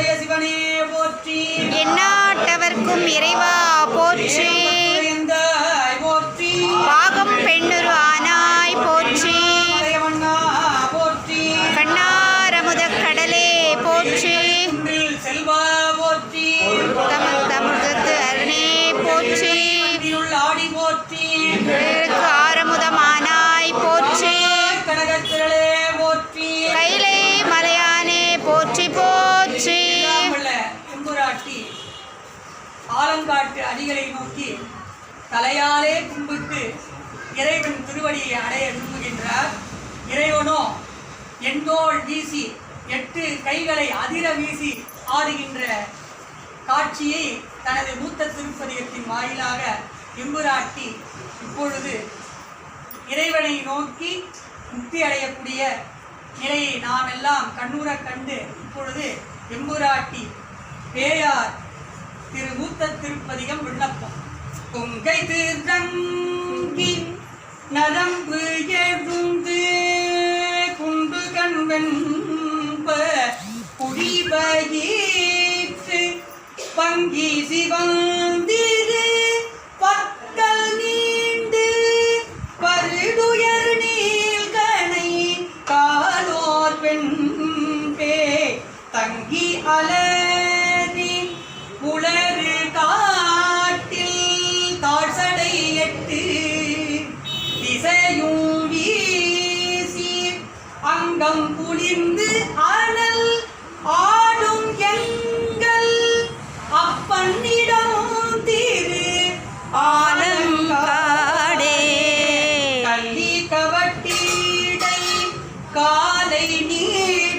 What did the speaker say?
உடைய சிவனே போற்றி. எந்நாட்டவர்க்கும் இறைவா போற்றி. போற்றி. பாகம் பெண்ணுரு ஆனாய் போற்றி. கண்ணாரமுத கடலே போற்றி. செல்வா தமிழ் அருணே போற்றி. போற்றி ஆலங்காட்டு அடிகளை நோக்கி தலையாலே கும்பிட்டு இறைவன் திருவடியை அடைய விரும்புகின்றார். இறைவனோ எண்டோள் வீசி எட்டு கைகளை அதிர வீசி ஆடுகின்ற காட்சியை தனது மூத்த திருப்பதிகத்தின் வாயிலாக எம்புராட்டி இப்பொழுது இறைவனை நோக்கி முக்தி அடையக்கூடிய நிலையை நாம் எல்லாம் கண்ணூரக் கண்டு இப்பொழுது எம்புராட்டி பேயார் திருமூத்த திருப்பதிகம் விண்ணப்பம். கொங்கை திருங்கி நரம்பு எழுந்து குண்டு கண்வென்ப குடிபயிற்று பங்கி சிவந்திரு அங்கம் அனல் ஆடும் எங்கள் அப்பன்னிடம் திரு ஆலங்காடே கள்ளி கவட்டீடை காலை நீர்